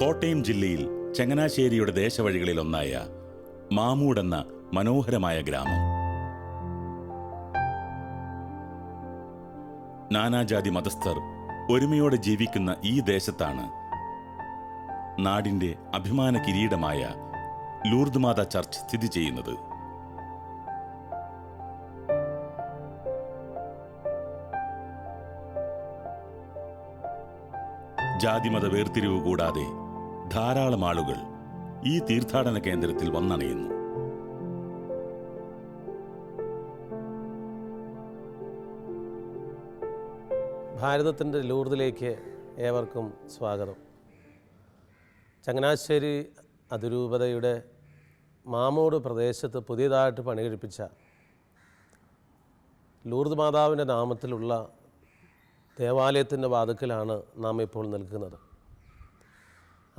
കോട്ടയം ജില്ലയിൽ ചങ്ങനാശ്ശേരിയുടെ ദേശവഴികളിലൊന്നായ മാമൂട് എന്ന മനോഹരമായ ഗ്രാമം. നാനാജാതി മതസ്ഥർ ഒരുമയോടെ ജീവിക്കുന്ന ഈ ദേശത്താണ് നാടിന്റെ അഭിമാന കിരീടമായ ലൂർദ് മാത ചർച്ച് സ്ഥിതി ചെയ്യുന്നത്. ജാതിമത വേർതിരിവ് കൂടാതെ ധാരാളം ആളുകൾ ഈ തീർത്ഥാടന കേന്ദ്രത്തിൽ വന്നണയുന്നു. ഭാരതത്തിന്റെ ലൂർദിലേക്ക് ഏവർക്കും സ്വാഗതം. ചങ്ങനാശ്ശേരി അതിരൂപതയുടെ മാമൂട് പ്രദേശത്ത് പുതിയതായിട്ട് പണികഴിപ്പിച്ച ലൂർദ് മാതാവിന്റെ നാമത്തിലുള്ള ദേവാലയത്തിന്റെ വാതുക്കലാണ് നാം ഇപ്പോൾ നിൽക്കുന്നത്.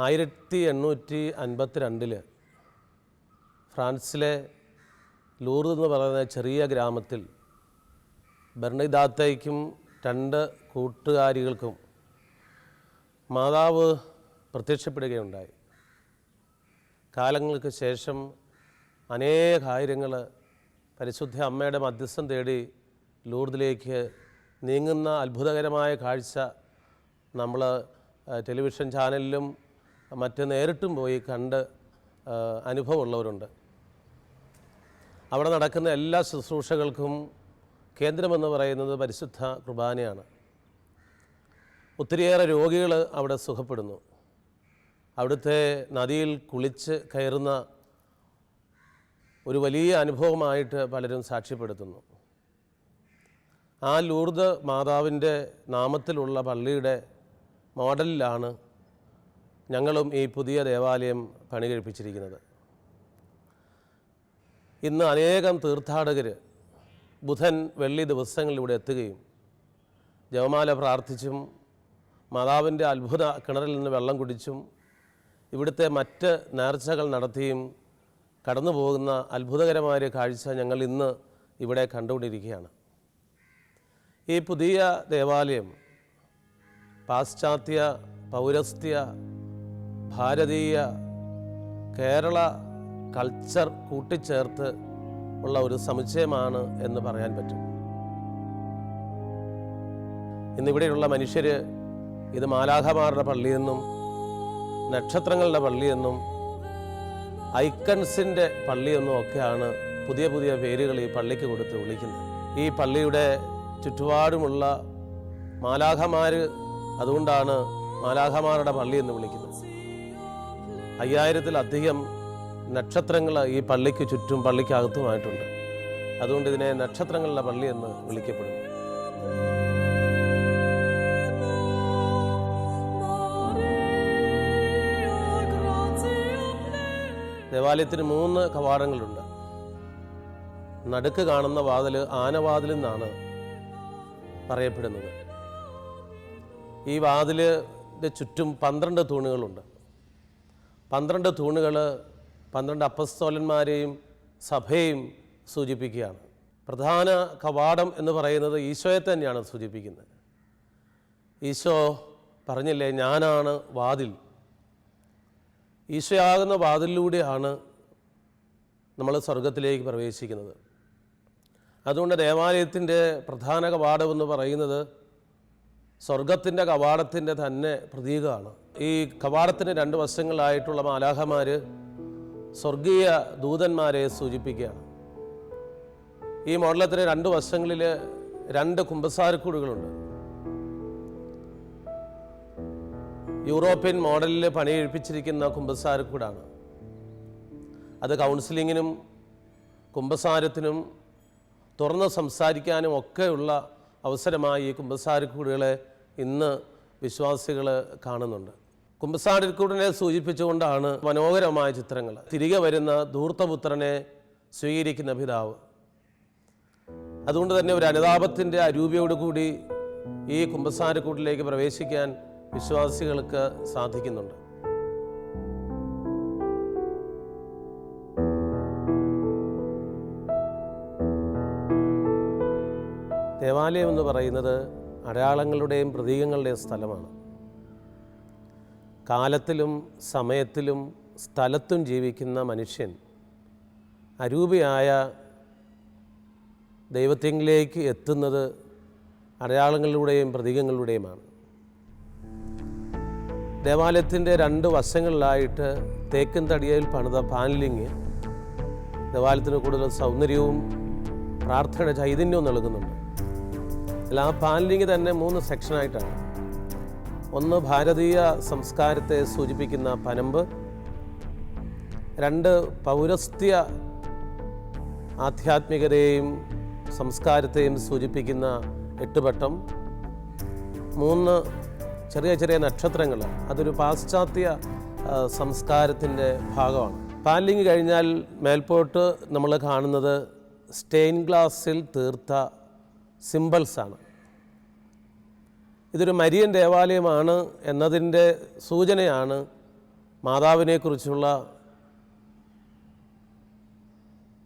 ആയിരത്തി എണ്ണൂറ്റി അൻപത്തി രണ്ടിൽ ഫ്രാൻസിലെ ലൂർദ് എന്ന് പറയുന്ന ചെറിയ ഗ്രാമത്തിൽ ബർണിദാത്തയ്ക്കും രണ്ട് കൂട്ടുകാരികൾക്കും മാതാവ് പ്രത്യക്ഷപ്പെടുകയുണ്ടായി. കാലങ്ങൾക്ക് ശേഷം അനേകായിരങ്ങൾ പരിശുദ്ധ അമ്മയുടെ മധ്യസ്ഥം തേടി ലൂർദിലേക്ക് നീങ്ങുന്ന അത്ഭുതകരമായ കാഴ്ച നമ്മൾ ടെലിവിഷൻ ചാനലിലും മറ്റ് നേരിട്ടും പോയി കണ്ട് അനുഭവമുള്ളവരുണ്ട്. അവിടെ നടക്കുന്ന എല്ലാ ശുശ്രൂഷകൾക്കും കേന്ദ്രമെന്ന് പറയുന്നത് പരിശുദ്ധ കുർബാനയാണ്. ഒത്തിരിയേറെ രോഗികൾ അവിടെ സുഖപ്പെടുന്നു. അവിടുത്തെ നദിയിൽ കുളിച്ച് കയറുന്ന ഒരു വലിയ അനുഭവമായിട്ട് പലരും സാക്ഷ്യപ്പെടുത്തുന്നു. ആ ലൂർദ് മാതാവിന്റെ നാമത്തിലുള്ള പള്ളിയുടെ മോഡലിലാണ് ഞങ്ങളും ഈ പുതിയ ദേവാലയം പണി കഴിപ്പിച്ചിരിക്കുന്നത് ഇന്ന് അനേകം തീർത്ഥാടകർ ബുധൻ വെള്ളി ദിവസങ്ങളിലൂടെ എത്തുകയും ജപമാല പ്രാർത്ഥിച്ചും മാതാവിന്റെ അത്ഭുത കിണറിൽ നിന്ന് വെള്ളം കുടിച്ചും ഇവിടുത്തെ മറ്റ് നേർച്ചകൾ നടത്തിയും കടന്നു പോകുന്ന അത്ഭുതകരമായ കാഴ്ച ഞങ്ങൾ ഇന്ന് ഇവിടെ കണ്ടുകൊണ്ടിരിക്കുകയാണ്. ഈ പുതിയ ദേവാലയം പാശ്ചാത്യ പൗരസ്ത്യ ഭാരതീയ കേരള കൾച്ചർ കൂട്ടിച്ചേർത്ത് ഉള്ള ഒരു സമുച്ചയമാണ് എന്ന് പറയാൻ പറ്റും. ഇന്നിവിടെയുള്ള മനുഷ്യർ ഇത് മാലാഖമാരുടെ പള്ളിയെന്നും നക്ഷത്രങ്ങളുടെ പള്ളിയെന്നും ഐക്കൺസിന്റെ പള്ളിയെന്നും ഒക്കെയാണ് പുതിയ പുതിയ പേരുകൾ ഈ പള്ളിക്ക് കൊടുത്ത് വിളിക്കുന്നത്. ഈ പള്ളിയുടെ ചുറ്റുപാടുമുള്ള മാലാഖമാർ അതുകൊണ്ടാണ് മാലാഖമാരുടെ പള്ളി എന്ന് വിളിക്കുന്നത്. അയ്യായിരത്തിലധികം നക്ഷത്രങ്ങൾ ഈ പള്ളിക്ക് ചുറ്റും പള്ളിക്കകത്തുമായിട്ടുണ്ട്. അതുകൊണ്ട് ഇതിനെ നക്ഷത്രങ്ങളുടെ പള്ളി എന്ന് വിളിക്കപ്പെടുന്നു. ദേവാലയത്തിന് മൂന്ന് കവാടങ്ങളുണ്ട്. നടുക്ക് കാണുന്ന വാതിൽ ആനവാതിൽ എന്നാണ് പറയപ്പെടുന്നത്. ഈ വാതിലിന്റെ ചുറ്റും പന്ത്രണ്ട് തൂണുകളുണ്ട്. പന്ത്രണ്ട് തൂണുകൾ പന്ത്രണ്ട് അപ്പസ്തോലന്മാരെയും സഭയും സൂചിപ്പിക്കുകയാണ്. പ്രധാന കവാടം എന്ന് പറയുന്നത് ഈശോയെ തന്നെയാണ് സൂചിപ്പിക്കുന്നത്. ഈശോ പറഞ്ഞില്ലേ ഞാനാണ് വാതിൽ. ഈശോയാകുന്ന വാതിലിലൂടെയാണ് നമ്മൾ സ്വർഗത്തിലേക്ക് പ്രവേശിക്കുന്നത്. അതുകൊണ്ട് ദേവാലയത്തിന്റെ പ്രധാന കവാടം എന്ന് പറയുന്നത് സ്വർഗത്തിന്റെ കവാടത്തിന്റെ തന്നെ പ്രതീകമാണ്. ഈ കവാടത്തിന് രണ്ട് വശങ്ങളായിട്ടുള്ള മാലാഹമാർ സ്വർഗീയ ദൂതന്മാരെ സൂചിപ്പിക്കുകയാണ്. ഈ മോഡലത്തിന് രണ്ട് വശങ്ങളിൽ രണ്ട് കുമ്പസാരക്കൂടുകളുണ്ട് യൂറോപ്യൻ മോഡലിൽ പണിയെഴുപ്പിച്ചിരിക്കുന്ന കുമ്പസാരക്കൂടാണ്. അത് കൗൺസിലിങ്ങിനും കുമ്പസാരത്തിനും തുറന്ന് സംസാരിക്കാനും ഒക്കെയുള്ള അവസരമായി ഈ കുമ്പസാരക്കൂടുകളെ ഇന്ന് വിശ്വാസികൾ കാണുന്നുണ്ട്. കുമ്പസാരക്കൂടിനെ സൂചിപ്പിച്ചുകൊണ്ടാണ് മനോഹരമായ ചിത്രങ്ങൾ. തിരികെ വരുന്ന ധൂർത്തപുത്രനെ സ്വീകരിക്കുന്ന പിതാവ് അതുകൊണ്ട് തന്നെ ഒരു അനുതാപത്തിന്റെ അരൂപയോടുകൂടി ഈ കുമ്പസാരക്കൂട്ടിലേക്ക് പ്രവേശിക്കാൻ വിശ്വാസികൾക്ക് സാധിക്കുന്നുണ്ട്. ദേവാലയം എന്ന് പറയുന്നത് അടയാളങ്ങളുടെയും പ്രതീകങ്ങളുടെയും സ്ഥലമാണ്. കാലത്തിലും സമയത്തിലും സ്ഥലത്തും ജീവിക്കുന്ന മനുഷ്യൻ അരൂപിയായ ദൈവത്തിങ്കിലേക്ക് എത്തുന്നത് അടയാളങ്ങളിലൂടെയും പ്രതീകങ്ങളിലൂടെയുമാണ് ദേവാലയത്തിന്റെ രണ്ട് വശങ്ങളിലായിട്ട് തേക്കൻ തടിയയിൽ പണിത പാനലിങ് ദേവാലയത്തിന് കൂടുതൽ സൗന്ദര്യവും പ്രാർത്ഥനയുടെ ചൈതന്യവും നൽകുന്നുണ്ട്. അല്ല ആ പാനലിങ് തന്നെ മൂന്ന് സെക്ഷനായിട്ടാണ് ഒന്ന് ഭാരതീയ സംസ്കാരത്തെ സൂചിപ്പിക്കുന്ന പനമ്പ് രണ്ട് പൗരസ്ത്യ ആധ്യാത്മികതയെയും സംസ്കാരത്തെയും സൂചിപ്പിക്കുന്ന എട്ടുപട്ടം മൂന്ന് ചെറിയ ചെറിയ നക്ഷത്രങ്ങൾ അതൊരു പാശ്ചാത്യ സംസ്കാരത്തിന്റെ ഭാഗമാണ്. പാലിങ് കഴിഞ്ഞാൽ മേൽപോട്ട് നമ്മൾ കാണുന്നത് സ്റ്റെയിൻ ഗ്ലാസ്സിൽ തീർത്ത സിമ്പിൾസാണ് ഇതൊരു മരിയൻ ദേവാലയമാണ് എന്നതിന്റെ സൂചനയാണ് മാതാവിനെക്കുറിച്ചുള്ള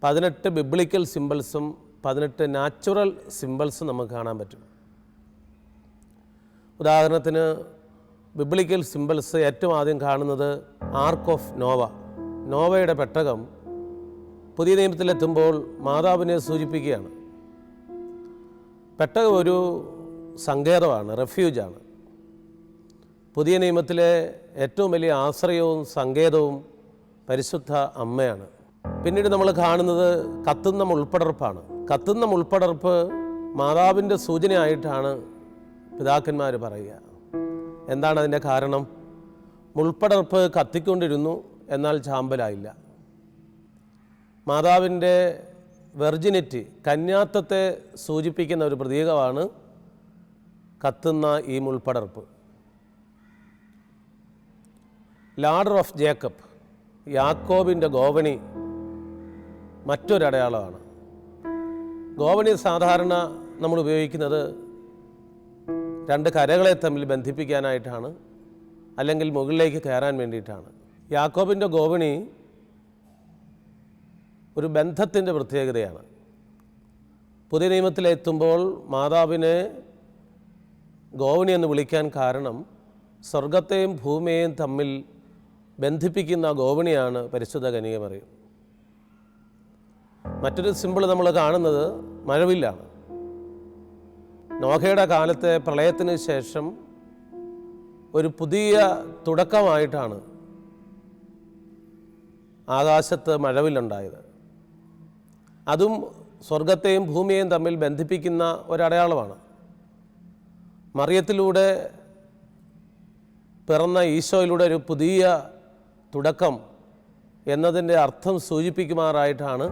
പതിനെട്ട് ബിബ്ലിക്കൽ സിമ്പിൾസും പതിനെട്ട് നാച്ചുറൽ സിമ്പിൾസും നമുക്ക് കാണാൻ പറ്റും. ഉദാഹരണത്തിന് ബിബ്ലിക്കൽ സിമ്പിൾസ് ഏറ്റവും ആദ്യം കാണുന്നത് ആർക്ക് ഓഫ് നോവ നോവയുടെ പെട്ടകം പുതിയ നിയമത്തിലെത്തുമ്പോൾ മാതാവിനെ സൂചിപ്പിക്കുകയാണ്. പെട്ടകം ഒരു സങ്കേതമാണ് റെഫ്യൂജാണ്. പുതിയ നിയമത്തിലെ ഏറ്റവും വലിയ ആശ്രയവും സങ്കേതവും പരിശുദ്ധ അമ്മയാണ്. പിന്നീട് നമ്മൾ കാണുന്നത് കത്തുന്ന മുൾപ്പടർപ്പാണ്. കത്തുന്ന മുൾപ്പടർപ്പ് മാതാവിന്റെ സൂചനയായിട്ടാണ് പിതാക്കന്മാർ പറയുക. എന്താണ് അതിന്റെ കാരണം? മുൾപ്പടർപ്പ് കത്തിക്കൊണ്ടിരുന്നു എന്നാൽ ചാമ്പലായില്ല. മാതാവിന്റെ വെർജിനിറ്റി കന്യാത്വത്തെ സൂചിപ്പിക്കുന്ന ഒരു പ്രതീകമാണ് കത്തുന്ന ഈ മുൾപ്പടർപ്പ്. ലാഡർ ഓഫ് ജേക്കബ് യാക്കോബിന്റെ ഗോവണി മറ്റൊരടയാളമാണ്. ഗോവണി സാധാരണ നമ്മൾ ഉപയോഗിക്കുന്നത് രണ്ട് കരകളെ തമ്മിൽ ബന്ധിപ്പിക്കാനായിട്ടാണ് അല്ലെങ്കിൽ മുകളിലേക്ക് കയറാൻ വേണ്ടിയിട്ടാണ്. യാക്കോബിന്റെ ഗോവണി ഒരു ബന്ധത്തിന്റെ പ്രത്യേകതയാണ്. പുതിയ നിയമത്തിലെത്തുമ്പോൾ മാതാവിനെ ഗോവണി എന്ന് വിളിക്കാൻ കാരണം സ്വർഗത്തെയും ഭൂമിയെയും തമ്മിൽ ബന്ധിപ്പിക്കുന്ന ഗോവണിയാണ് പരിശുദ്ധ കനികമറിയും. മറ്റൊരു സിമ്പിൾ നമ്മൾ കാണുന്നത് മഴവില്ലാണ്. നോഹയുടെ കാലത്തെ പ്രളയത്തിന് ശേഷം ഒരു പുതിയ തുടക്കമായിട്ടാണ് ആകാശത്ത് മഴവില്ലുണ്ടായത്. അതും സ്വർഗത്തെയും ഭൂമിയെയും തമ്മിൽ ബന്ധിപ്പിക്കുന്ന ഒരടയാളമാണ്. മറിയത്തിലൂടെ പിറന്ന ഈശോയിലൂടെ ഒരു പുതിയ തുടക്കം എന്നതിന്റെ അർത്ഥം സൂചിപ്പിക്കുമാറായിട്ടാണ്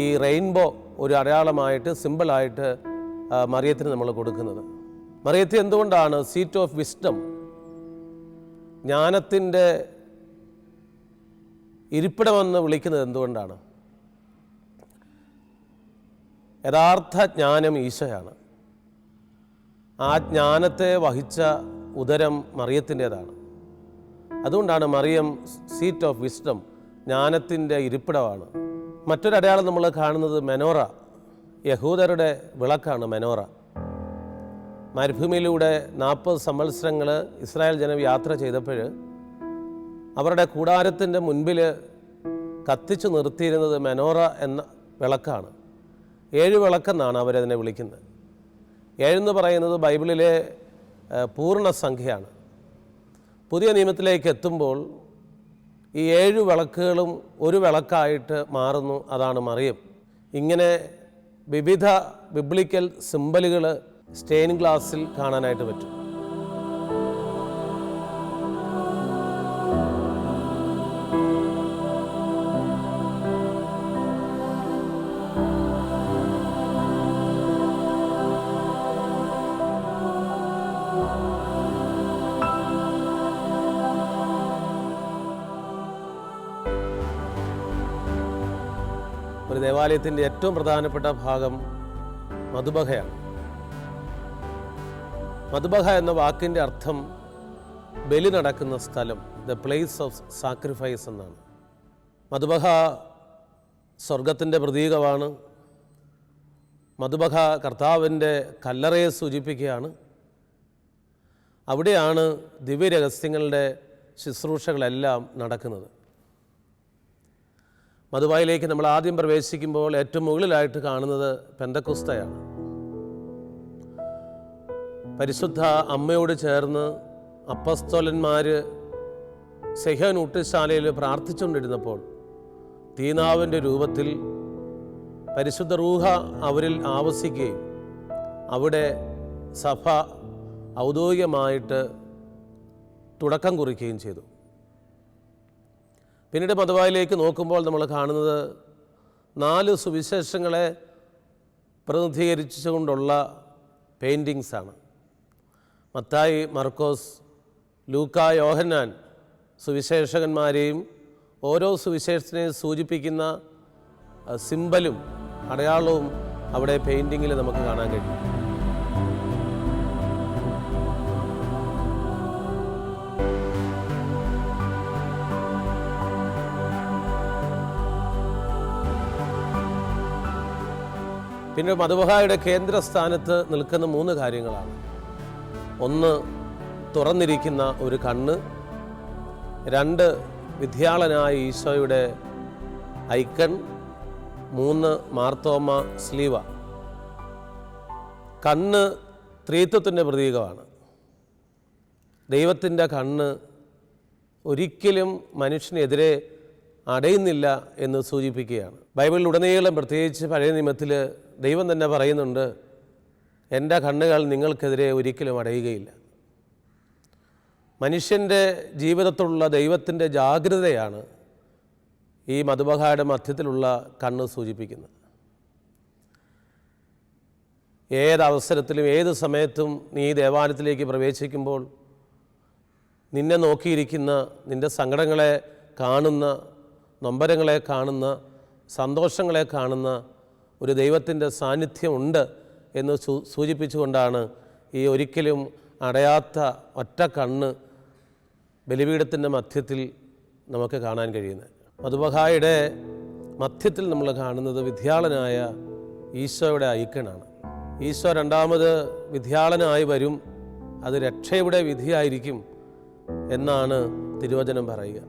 ഈ റെയിൻബോ ഒരു അടയാളമായിട്ട് സിമ്പിളായിട്ട് മറിയത്തിന് നമ്മൾ കൊടുക്കുന്നത്. മറിയത്തെ എന്തുകൊണ്ടാണ് സീറ്റ് ഓഫ് വിസ്ഡം ജ്ഞാനത്തിന്റെ ഇരിപ്പിടമെന്ന് വിളിക്കുന്നത് എന്തുകൊണ്ടാണ്? യഥാർത്ഥ ജ്ഞാനം ഈശോയാണ്. ആ ജ്ഞാനത്തെ വഹിച്ച ഉദരം മറിയത്തിന്റേതാണ്. അതുകൊണ്ടാണ് മറിയം സീറ്റ് ഓഫ് വിസ്ഡം ജ്ഞാനത്തിന്റെ ഇരിപ്പിടമാണ്. മറ്റൊരടയാളം നമ്മൾ കാണുന്നത് മെനോറ യഹൂദരുടെ വിളക്കാണ് മെനോറ. മരുഭൂമിയിലൂടെ നാൽപ്പത് സംവത്സരങ്ങൾ ഇസ്രായേൽ ജനം യാത്ര ചെയ്തപ്പോൾ അവരുടെ കൂടാരത്തിന്റെ മുൻപിൽ കത്തിച്ചു നിർത്തിയിരുന്നത് മെനോറ എന്ന വിളക്കാണ്. ഏഴ് വിളക്കെന്നാണ് അവരതിനെ വിളിക്കുന്നത്. ഏഴെന്ന് പറയുന്നത് ബൈബിളിലെ പൂർണസംഖ്യയാണ്. പുതിയ നിയമത്തിലേക്ക് എത്തുമ്പോൾ ഈ ഏഴ് വിളക്കുകളും ഒരു വിളക്കായിട്ട് മാറുന്നു അതാണ് മറിയം. ഇങ്ങനെ വിവിധ ബിബ്ലിക്കൽ സിമ്പലുകൾ സ്റ്റെയിൻ ഗ്ലാസ്സിൽ കാണാനായിട്ട് പറ്റും. ഒരു ദേവാലയത്തിന്റെ ഏറ്റവും പ്രധാനപ്പെട്ട ഭാഗം മധുബഹയാണ്. മധുബഹ എന്ന വാക്കിന്റെ അർത്ഥം ബലി നടക്കുന്ന സ്ഥലം ദ പ്ലേസ് ഓഫ് സാക്രിഫൈസ് എന്നാണ്. മധുബഹ സ്വർഗത്തിന്റെ പ്രതീകമാണ്. മധുബഹ കർത്താവിന്റെ കല്ലറയെ സൂചിപ്പിക്കുകയാണ്. അവിടെയാണ് ദിവ്യരഹസ്യങ്ങളുടെ ശുശ്രൂഷകളെല്ലാം നടക്കുന്നത്. മധുബായിലേക്ക് നമ്മൾ ആദ്യം പ്രവേശിക്കുമ്പോൾ ഏറ്റവും മുകളിലായിട്ട് കാണുന്നത് പെന്തക്കുസ്തയാണ്. പരിശുദ്ധ അമ്മയോട് ചേർന്ന് അപ്പസ്തോലന്മാർ സെഹൻ ഊട്ടശാലയിൽ പ്രാർത്ഥിച്ചുകൊണ്ടിരുന്നപ്പോൾ തീനാവിന്റെ രൂപത്തിൽ പരിശുദ്ധ റൂഹ അവരിൽ ആവസിക്കുകയും അവിടെ സഭ ഔദ്യോഗികമായിട്ട് തുടക്കം കുറിക്കുകയും ചെയ്തു. പിന്നീട് മതവായിലേക്ക് നോക്കുമ്പോൾ നമ്മൾ കാണുന്നത് നാല് സുവിശേഷങ്ങളെ പ്രതിനിധീകരിച്ചുകൊണ്ടുള്ള പെയിന്റിങ്സാണ് മത്തായി മർക്കോസ് ലൂക്ക യോഹന്നാൻ സുവിശേഷകന്മാരെയും ഓരോ സുവിശേഷത്തിനെയും സൂചിപ്പിക്കുന്ന സിംബലും അടയാളവും അവിടെ പെയിന്റിങ്ങിൽ നമുക്ക് കാണാൻ കഴിയും. പിന്നെ മധുബഹായുടെ കേന്ദ്രസ്ഥാനത്ത് നിൽക്കുന്ന മൂന്ന് കാര്യങ്ങളാണ്. ഒന്ന് തുറന്നിരിക്കുന്ന ഒരു കണ്ണ്. രണ്ട് വിദ്യാളനായ ഈശോയുടെ ഐക്കൺ. മൂന്ന് മാർത്തോമ സ്ലീവ. കണ്ണ് ത്രീത്വത്തിന്റെ പ്രതീകമാണ്. ദൈവത്തിന്റെ കണ്ണ് ഒരിക്കലും മനുഷ്യനെതിരെ അടയുന്നില്ല എന്ന് സൂചിപ്പിക്കുകയാണ്. ബൈബിളിൽ ബൈബിളിലുടനീളം പ്രത്യേകിച്ച് പഴയ നിയമത്തിൽ ദൈവം തന്നെ പറയുന്നുണ്ട് എന്റെ കണ്ണുകൾ നിങ്ങൾക്കെതിരെ ഒരിക്കലും അടയുകയില്ല. മനുഷ്യന്റെ ജീവിതത്തിലുള്ള ദൈവത്തിന്റെ ജാഗ്രതയാണ് ഈ മധുബഹായുടെ മധ്യത്തിലുള്ള കണ്ണ് സൂചിപ്പിക്കുന്നത്. ഏതവസരത്തിലും ഏത് സമയത്തും നീ ദേവാലയത്തിലേക്ക് പ്രവേശിക്കുമ്പോൾ നിന്നെ നോക്കിയിരിക്കുന്ന നിന്റെ സങ്കടങ്ങളെ കാണുന്ന നൊമ്പരങ്ങളെ കാണുന്ന സന്തോഷങ്ങളെ കാണുന്ന ഒരു ദൈവത്തിന്റെ സാന്നിധ്യമുണ്ട് എന്ന് സൂചിപ്പിച്ചുകൊണ്ടാണ് ഈ ഒരിക്കലും അടയാത്ത ഒറ്റ കണ്ണ് ബലിപീഠത്തിന്റെ മധ്യത്തിൽ നമുക്ക് കാണാൻ കഴിയുന്നത്. മധുബഹായുടെ മധ്യത്തിൽ നമ്മൾ കാണുന്നത് വിദ്യാളനായ ഈശോയുടെ ഐക്കണാണ് ഈശോ രണ്ടാമത് വിദ്യാളനായി വരും അത് രക്ഷയുടെ വിധിയായിരിക്കും എന്നാണ് തിരുവചനം പറയുക.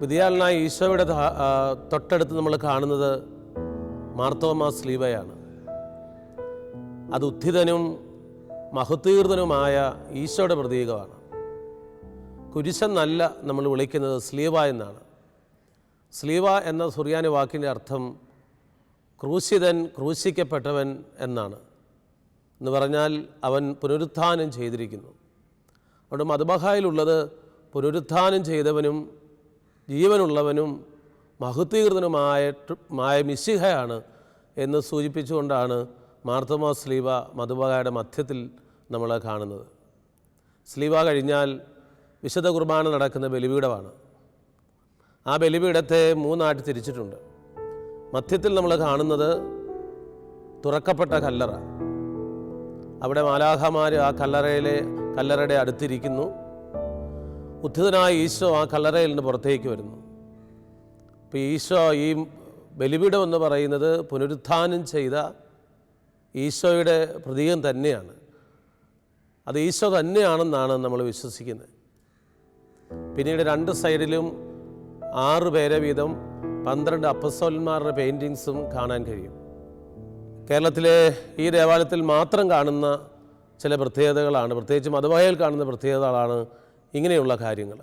വിദ്യാളനായ ഈശോയുടെ തൊട്ടടുത്ത് നമ്മൾ കാണുന്നത് മാർത്തോമാ സ്ലീവയാണ്. അത് ഉദ്ധിതനും മഹത്തീർത്തനുമായ ഈശോയുടെ പ്രതീകമാണ്. കുരിശെന്നല്ല നമ്മൾ വിളിക്കുന്നത് സ്ലീവ എന്നാണ്. സ്ലീവ എന്ന സുറിയാനി വാക്കിന്റെ അർത്ഥം ക്രൂശിതൻ ക്രൂശിക്കപ്പെട്ടവൻ എന്നാണ്. എന്ന് പറഞ്ഞാൽ അവൻ പുനരുത്ഥാനം ചെയ്തിരിക്കുന്നു. അതുകൊണ്ട് മധുബഹായിലുള്ളത് പുനരുത്ഥാനം ചെയ്തവനും ജീവനുള്ളവനും മഹത്വീകൃതനുമായിട്ട് മായ മിശിഹയാണ് എന്ന് സൂചിപ്പിച്ചുകൊണ്ടാണ് മാർത്തമോ സ്ലീവ മധുബഹായുടെ മധ്യത്തിൽ നമ്മൾ കാണുന്നത്. സ്ലീവ കഴിഞ്ഞാൽ വിശുദ്ധ കുർബാന നടക്കുന്ന ബലിപീഠമാണ്. ആ ബലിപീഠത്തെ മൂന്നായിട്ട് തിരിച്ചിട്ടുണ്ട്. മധ്യത്തിൽ നമ്മൾ കാണുന്നത് തുറക്കപ്പെട്ട കല്ലറ. അവിടെ മാലാഹമാർ ആ കല്ലറയിലെ കല്ലറയുടെ അടുത്തിരിക്കുന്നു. ഉദ്ധിതനായ ഈശോ ആ കല്ലറയിൽ നിന്ന് പുറത്തേക്ക് വരുന്നു. അപ്പോൾ ഈശോ ഈ ബലിപീഠം എന്ന് പറയുന്നത് പുനരുത്ഥാനം ചെയ്ത ഈശോയുടെ പ്രതീകം തന്നെയാണ്. അത് ഈശോ തന്നെയാണെന്നാണ് നമ്മൾ വിശ്വസിക്കുന്നത്. പിന്നീട് രണ്ട് സൈഡിലും ആറ് പേരെ വീതം പന്ത്രണ്ട് അപ്പസോലന്മാരുടെ പെയിന്റിങ്സും കാണാൻ കഴിയും. കേരളത്തിലെ ഈ ദേവാലയത്തിൽ മാത്രം കാണുന്ന ചില പ്രത്യേകതകളാണ്. പ്രത്യേകിച്ച് മതവായയിൽ കാണുന്ന പ്രത്യേകതകളാണ് ഇങ്ങനെയുള്ള കാര്യങ്ങൾ.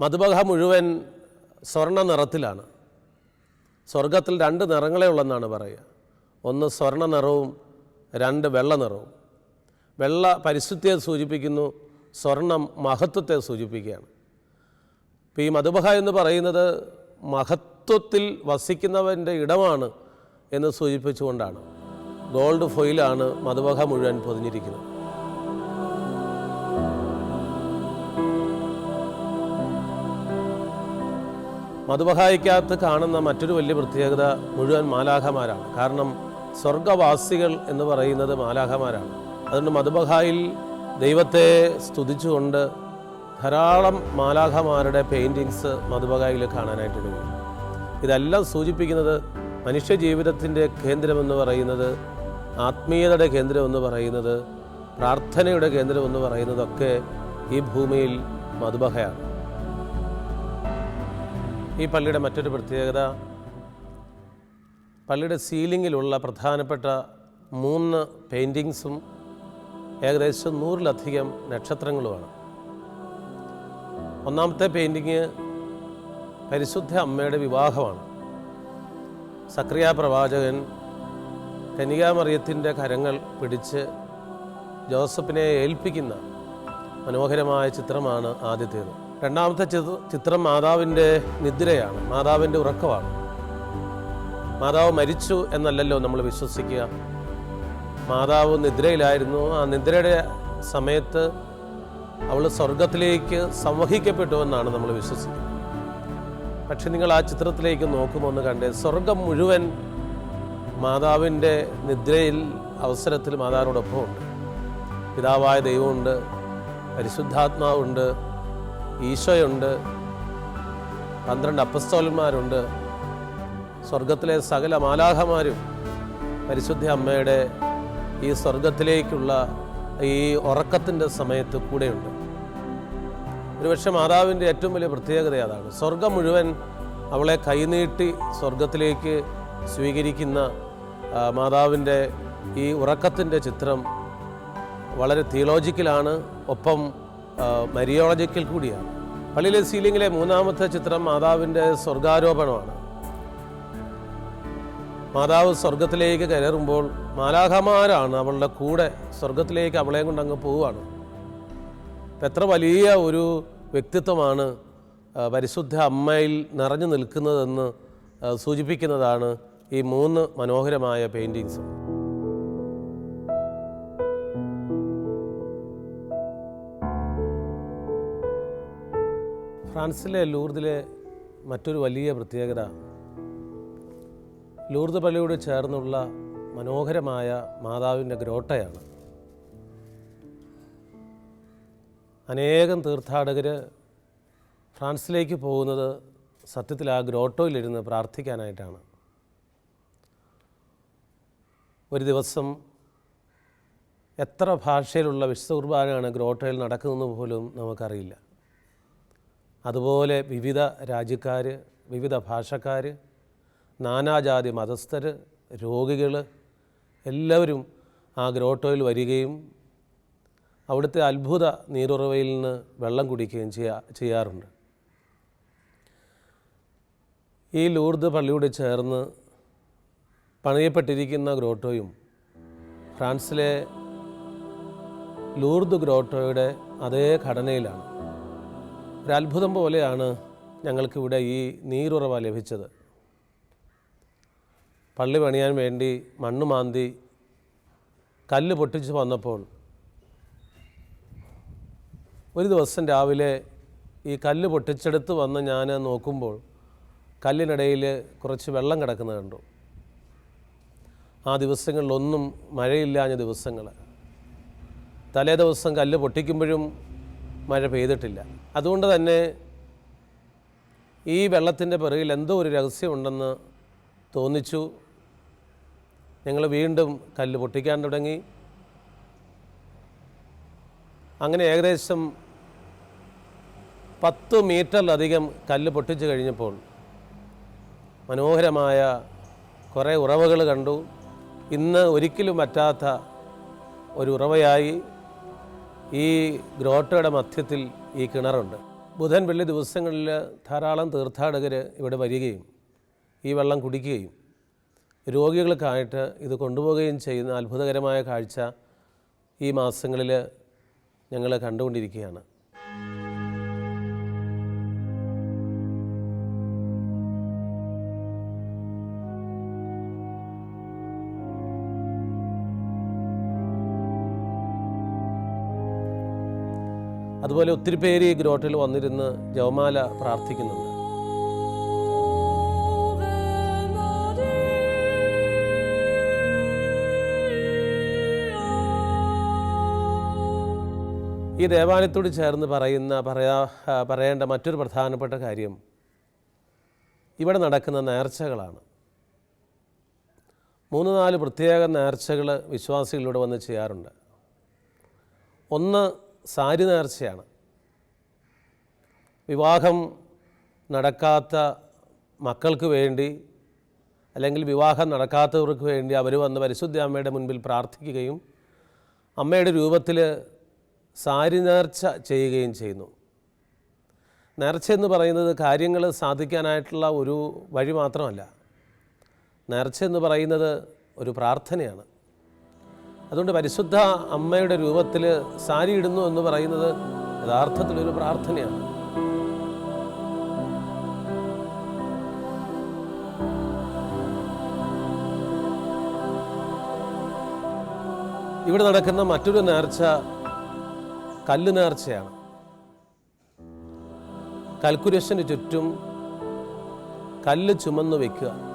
മധുബഹ മുഴുവൻ സ്വർണ നിറത്തിലാണ്. സ്വർഗത്തിൽ രണ്ട് നിറങ്ങളെ ഉള്ളെന്നാണ് പറയുക. ഒന്ന് സ്വർണ നിറവും രണ്ട് വെള്ള നിറവും. വെള്ള പരിശുദ്ധിയെ സൂചിപ്പിക്കുന്നു സ്വർണം മഹത്വത്തെ സൂചിപ്പിക്കുകയാണ്. ഇപ്പോൾ ഈ മധുബഹ എന്ന് പറയുന്നത് മഹത്വത്തിൽ വസിക്കുന്നവന്റെ ഇടമാണ് എന്ന് സൂചിപ്പിച്ചുകൊണ്ടാണ്. ഗോൾഡ് ഫോയിലാണ് മധുബഹ മുഴുവൻ പൊതിഞ്ഞിരിക്കുന്നത്. മധുബഹായിക്കകത്ത് കാണുന്ന മറ്റൊരു വലിയ പ്രത്യേകത മുഴുവൻ മാലാഖമാരാണ്. കാരണം സ്വർഗവാസികൾ എന്ന് പറയുന്നത് മാലാഖമാരാണ്. അതുകൊണ്ട് മധുബഹായിൽ ദൈവത്തെ സ്തുതിച്ചുകൊണ്ട് ധാരാളം മാലാഖമാരുടെ പെയിന്റിങ്സ് മധുബഹായിൽ കാണാനായിട്ട് ഇതെല്ലാം സൂചിപ്പിക്കുന്നത് മനുഷ്യ ജീവിതത്തിന്റെ കേന്ദ്രമെന്ന് പറയുന്നത് ആത്മീയതയുടെ കേന്ദ്രമെന്ന് പറയുന്നത് പ്രാർത്ഥനയുടെ കേന്ദ്രമെന്ന് പറയുന്നതൊക്കെ ഈ ഭൂമിയിൽ മധുബഹയാണ് ഈ പള്ളിയുടെ മറ്റൊരു പ്രത്യേകത പള്ളിയുടെ സീലിങ്ങിലുള്ള പ്രധാനപ്പെട്ട മൂന്ന് പെയിന്റിങ്സും ഏകദേശം നൂറിലധികം നക്ഷത്രങ്ങളുമാണ്. ഒന്നാമത്തെ പെയിന്റിങ് പരിശുദ്ധ അമ്മയുടെ വിവാഹമാണ്. സക്രിയ പ്രവാചകൻ കനികാമറിയത്തിന്റെ കരങ്ങൾ പിടിച്ച് ജോസഫിനെ ഏൽപ്പിക്കുന്ന മനോഹരമായ ചിത്രമാണ് ആദ്യത്തേത്. രണ്ടാമത്തെ ചിത്ര- മാതാവിന്റെ നിദ്രയാണ് മാതാവിന്റെ ഉറക്കമാണ്. മാതാവ് മരിച്ചു എന്നല്ലല്ലോ നമ്മൾ വിശ്വസിക്കുക. മാതാവ് നിദ്രയിലായിരുന്നു. ആ നിദ്രയുടെ സമയത്ത് അവൾ സ്വർഗത്തിലേക്ക് സംവഹിക്കപ്പെട്ടു എന്നാണ് നമ്മൾ വിശ്വസിക്കുന്നത് പക്ഷെ നിങ്ങൾ ആ ചിത്രത്തിലേക്ക് നോക്കുമ്പോൾ ഒന്ന് കണ്ടേ സ്വർഗം മുഴുവൻ മാതാവിന്റെ നിദ്രയിൽ അവസരത്തിൽ മാതാവിനോടൊപ്പമുണ്ട്. പിതാവായ ദൈവമുണ്ട് പരിശുദ്ധാത്മാവുണ്ട് ഈശോയുണ്ട് പന്ത്രണ്ട് അപ്പസ്തോലന്മാരുണ്ട് സ്വർഗത്തിലെ സകല മാലാഹമാരും പരിശുദ്ധ അമ്മയുടെ ഈ സ്വർഗത്തിലേക്കുള്ള ഈ ഉറക്കത്തിന്റെ സമയത്ത് കൂടെയുണ്ട്. ഒരുപക്ഷെ മാതാവിന്റെ ഏറ്റവും വലിയ പ്രത്യേകത അതാണ്. സ്വർഗം മുഴുവൻ അവളെ കൈനീട്ടി സ്വർഗത്തിലേക്ക് സ്വീകരിക്കുന്ന മാതാവിന്റെ ഈ ഉറക്കത്തിന്റെ ചിത്രം വളരെ തിയോളജിക്കലാണ്. ഒപ്പം മരിയോളജിക്കൽ കൂടിയാണ്. പള്ളിയിലെ സീലിംഗിലെ മൂന്നാമത്തെ ചിത്രം മാതാവിന്റെ സ്വർഗാരോപണമാണ്. മാതാവ് സ്വർഗത്തിലേക്ക് കയറുമ്പോൾ മാലാഖമാരാണ് അവളുടെ കൂടെ സ്വർഗത്തിലേക്ക് അവളെ കൊണ്ട് അങ്ങ് പോവുകയാണ്. എത്ര വലിയ ഒരു വ്യക്തിത്വമാണ് പരിശുദ്ധ അമ്മയിൽ നിറഞ്ഞു നിൽക്കുന്നതെന്ന് സൂചിപ്പിക്കുന്നതാണ് ഈ മൂന്ന് മനോഹരമായ പെയിന്റിങ്സും ഫ്രാൻസിലെ ലൂർദിലെ മറ്റൊരു വലിയ പ്രത്യേകത ലൂർദ് പള്ളിയോട് ചേർന്നുള്ള മനോഹരമായ മാതാവിന്റെ ഗ്രോട്ടയാണ്. അനേകം തീർത്ഥാടകർ ഫ്രാൻസിലേക്ക് പോകുന്നത് സത്യത്തിൽ ആ ഗ്രോട്ടോയിലിരുന്ന് പ്രാർത്ഥിക്കാനായിട്ടാണ്. ഒരു ദിവസം എത്ര ഭാഷയിലുള്ള വിശുദ്ധ കുർബാനയാണ് ഗ്രോട്ടോയിൽ നടക്കുന്നതെന്ന് പോലും നമുക്കറിയില്ല. അതുപോലെ വിവിധ രാജ്യക്കാർ വിവിധ ഭാഷക്കാർ നാനാജാതി മതസ്ഥർ രോഗികൾ എല്ലാവരും ആ ഗ്രോട്ടോയിൽ വരികയും അവിടുത്തെ അത്ഭുത നീരുറവയിൽ നിന്ന് വെള്ളം കുടിക്കുകയും ചെയ്യാ ചെയ്യാറുണ്ട്. ഈ ലൂർദ് പള്ളിയോട് ചേർന്ന് പണിയപ്പെട്ടിരിക്കുന്ന ഗ്രോട്ടോയും ഫ്രാൻസിലെ ലൂർദ് ഗ്രോട്ടോയുടെ അതേ ഘടനയിലാണ്. ഒരു അത്ഭുതം പോലെയാണ് ഞങ്ങൾക്കിവിടെ ഈ നീരുറവ ലഭിച്ചത്. പള്ളി പണിയാൻ വേണ്ടി മണ്ണ് മാന്തി കല്ല് പൊട്ടിച്ച് വന്നപ്പോൾ ഒരു ദിവസം രാവിലെ ഈ കല്ല് പൊട്ടിച്ചെടുത്ത് വന്ന് ഞാൻ നോക്കുമ്പോൾ കല്ലിനിടയിൽ കുറച്ച് വെള്ളം കിടക്കുന്ന കണ്ടു. ആ ദിവസങ്ങളിലൊന്നും മഴയില്ലാഞ്ഞ ദിവസങ്ങൾ. തലേ ദിവസം കല്ല് പൊട്ടിക്കുമ്പോഴും മഴ പെയ്തിട്ടില്ല. അതുകൊണ്ട് തന്നെ ഈ വെള്ളത്തിന്റെ പിറകിൽ എന്തോ ഒരു രഹസ്യമുണ്ടെന്ന് തോന്നിച്ചു. ഞങ്ങൾ വീണ്ടും കല്ല് പൊട്ടിക്കാൻ തുടങ്ങി. അങ്ങനെ ഏകദേശം പത്ത് മീറ്ററിലധികം കല്ല് പൊട്ടിച്ചു കഴിഞ്ഞപ്പോൾ മനോഹരമായ കുറേ ഉറവകൾ കണ്ടു. ഇന്ന് ഒരിക്കലും പറ്റാത്ത ഒരു ഉറവയായി ഈ ഗ്രോട്ടയുടെ മധ്യത്തിൽ ഈ കിണറുണ്ട്. ബുധൻ വെള്ളി ദിവസങ്ങളിൽ ധാരാളം തീർത്ഥാടകർ ഇവിടെ വരികയും ഈ വെള്ളം കുടിക്കുകയും രോഗികൾക്കായിട്ട് ഇത് കൊണ്ടുപോവുകയും ചെയ്യുന്ന അത്ഭുതകരമായ കാഴ്ച ഈ മാസങ്ങളിൽ ഞങ്ങൾ കണ്ടുകൊണ്ടിരിക്കുകയാണ്. അതുപോലെ ഒത്തിരി പേര് ഈ ഗ്രോട്ടിൽ വന്നിരുന്ന് ജവമാല പ്രാർത്ഥിക്കുന്നുണ്ട്. ഈ ദേവാലയത്തോട് ചേർന്ന് പറയുന്ന പറയാ പറയേണ്ട മറ്റൊരു പ്രധാനപ്പെട്ട കാര്യം ഇവിടെ നടക്കുന്ന നേർച്ചകളാണ്. മൂന്ന് നാല് പ്രത്യേക നേർച്ചകൾ വിശ്വാസികളിലൂടെ വന്ന് ചെയ്യാറുണ്ട്. ഒന്ന് സാരി നേർച്ചയാണ് വിവാഹം നടക്കാത്ത മക്കൾക്ക് വേണ്ടി അല്ലെങ്കിൽ വിവാഹം നടക്കാത്തവർക്ക് വേണ്ടി അവർ വന്ന് പരിശുദ്ധ അമ്മയുടെ മുൻപിൽ പ്രാർത്ഥിക്കുകയും അമ്മയുടെ രൂപത്തിൽ സാരി നേർച്ച ചെയ്യുകയും ചെയ്യുന്നു. നേർച്ച എന്ന് പറയുന്നത് കാര്യങ്ങൾ സാധിക്കാനായിട്ടുള്ള ഒരു വഴി മാത്രമല്ല. നേർച്ച എന്ന് പറയുന്നത് ഒരു പ്രാർത്ഥനയാണ്. അതുകൊണ്ട് പരിശുദ്ധ അമ്മയുടെ രൂപത്തിൽ സാരി ഇടുന്നു എന്ന് പറയുന്നത് യഥാർത്ഥത്തിലൊരു പ്രാർത്ഥനയാണ്. ഇവിടെ നടക്കുന്ന മറ്റൊരു നേർച്ച കല്ല് നേർച്ചയാണ്. കൽക്കുരശന് ചുറ്റും കല്ല് ചുമന്നു വെക്കുക.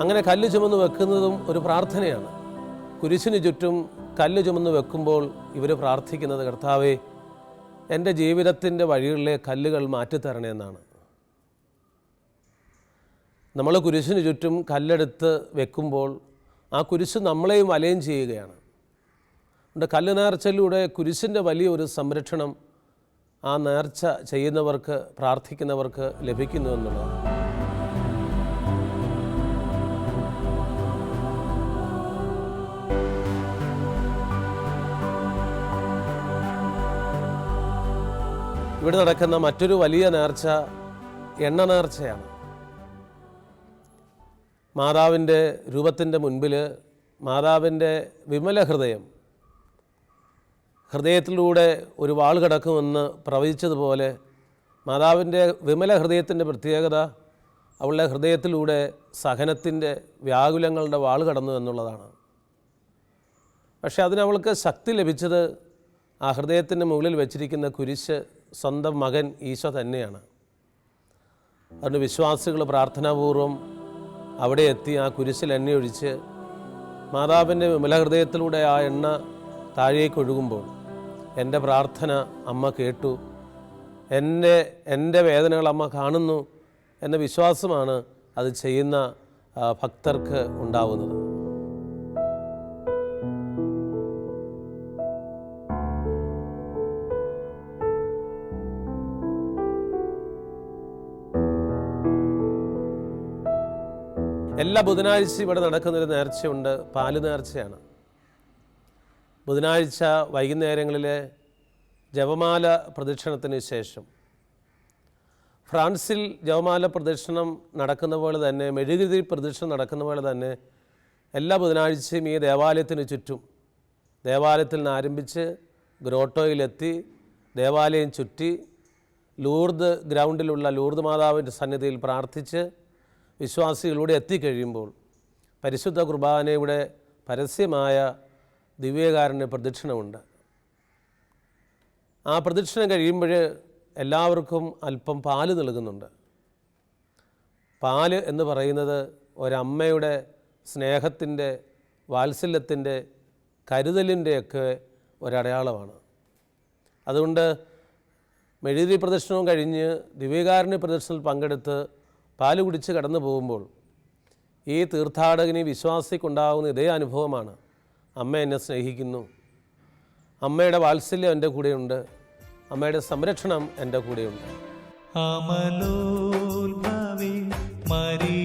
അങ്ങനെ കല്ല് ചുമന്ന് വെക്കുന്നതും ഒരു പ്രാർത്ഥനയാണ്. കുരിശിന് ചുറ്റും കല്ല് ചുമന്ന് വെക്കുമ്പോൾ ഇവർ പ്രാർത്ഥിക്കുന്നത് കർത്താവേ എന്റെ ജീവിതത്തിന്റെ വഴികളിലെ കല്ലുകൾ മാറ്റിത്തരണേ എന്നാണ്. നമ്മൾ കുരിശിന് ചുറ്റും കല്ലെടുത്ത് വെക്കുമ്പോൾ ആ കുരിശ് നമ്മളെയും വലയം ചെയ്യുകയാണ്. അതുകൊണ്ട് കല്ല് നേർച്ചയിലൂടെ കുരിശിന്റെ വലിയൊരു സംരക്ഷണം ആ നേർച്ച ചെയ്യുന്നവർക്ക് പ്രാർത്ഥിക്കുന്നവർക്ക് ലഭിക്കുന്നു എന്നുള്ളതാണ്. ഇവിടെ നടക്കുന്ന മറ്റൊരു വലിയ നേർച്ച എണ്ണ നേർച്ചയാണ്. മാതാവിന്റെ രൂപത്തിന്റെ മുൻപിൽ മാതാവിന്റെ വിമല ഹൃദയം ഹൃദയത്തിലൂടെ ഒരു വാൾ കിടക്കുമെന്ന് പ്രവചിച്ചതുപോലെ മാതാവിന്റെ വിമല ഹൃദയത്തിന്റെ പ്രത്യേകത അവളുടെ ഹൃദയത്തിലൂടെ സഹനത്തിന്റെ വ്യാകുലങ്ങളുടെ വാൾ കടന്നു എന്നുള്ളതാണ്. പക്ഷെ അതിനവൾക്ക് ശക്തി ലഭിച്ചത് ആ ഹൃദയത്തിന്റെ മുകളിൽ വെച്ചിരിക്കുന്ന കുരിശ് സ്വന്തം മകൻ ഈശോ തന്നെയാണ്. അതുകൊണ്ട് വിശ്വാസികൾ പ്രാർത്ഥനാപൂർവം അവിടെ എത്തി ആ കുരിശിൽ എണ്ണ ഒഴിച്ച് മാതാവിന്റെ വിമലഹൃദയത്തിലൂടെ ആ എണ്ണ താഴേക്ക് ഒഴുകുമ്പോൾ എന്റെ പ്രാർത്ഥന അമ്മ കേട്ടു. എന്റെ എന്റെ വേദനകൾ അമ്മ കാണുന്നു എന്ന വിശ്വാസമാണ് അത് ചെയ്യുന്ന ഭക്തർക്ക് ഉണ്ടാവുന്നത്. എല്ലാ ബുധനാഴ്ച ഇവിടെ നടക്കുന്നൊരു നേർച്ചയുണ്ട്. പാൽ നേർച്ചയാണ്. ബുധനാഴ്ച വൈകുന്നേരങ്ങളിൽ ജപമാല പ്രദക്ഷിണത്തിന് ശേഷം. ഫ്രാൻസിൽ ജപമാല പ്രദക്ഷിണം നടക്കുന്ന പോലെ തന്നെ മെഴുകുതിരി പ്രദക്ഷിണം നടക്കുന്ന പോലെ തന്നെ എല്ലാ ബുധനാഴ്ചയും ഈ ദേവാലയത്തിന് ചുറ്റും ദേവാലയത്തിൽ നിന്ന് ആരംഭിച്ച് ഗ്രോട്ടോയിലെത്തി ദേവാലയം ചുറ്റി ലൂർദ് ഗ്രൗണ്ടിലുള്ള ലൂർദ് മാതാവിന്റെ സന്നിധിയിൽ പ്രാർത്ഥിച്ച് വിശ്വാസികളിലൂടെ എത്തിക്കഴിയുമ്പോൾ പരിശുദ്ധ കുർബാനയുടെ പരസ്യമായ ദിവ്യകാരന്റെ പ്രദക്ഷിണമുണ്ട്. ആ പ്രദക്ഷിണം കഴിയുമ്പോൾ എല്ലാവർക്കും അല്പം പാൽ നൽകുന്നുണ്ട്. പാൽ എന്ന് പറയുന്നത് ഒരമ്മയുടെ സ്നേഹത്തിന്റെ വാത്സല്യത്തിന്റെ കരുതലിന്റെയൊക്കെ ഒരടയാളമാണ്. അതുകൊണ്ട് മെഴുതി പ്രദർശനവും കഴിഞ്ഞ് ദിവ്യകാരുണ്യ പ്രദർശനത്തിൽ പങ്കെടുത്ത് പാൽ കുടിച്ച് കടന്നു പോകുമ്പോൾ ഈ തീർത്ഥാടകന് വിശ്വാസിക്കുണ്ടാകുന്ന ഇതേ അനുഭവമാണ്. അമ്മ എന്നെ സ്നേഹിക്കുന്നു. അമ്മയുടെ വാത്സല്യം എന്റെ കൂടെയുണ്ട്. അമ്മയുടെ സംരക്ഷണം എന്റെ കൂടെയുണ്ട്. അമലോ മരിയാംബികെ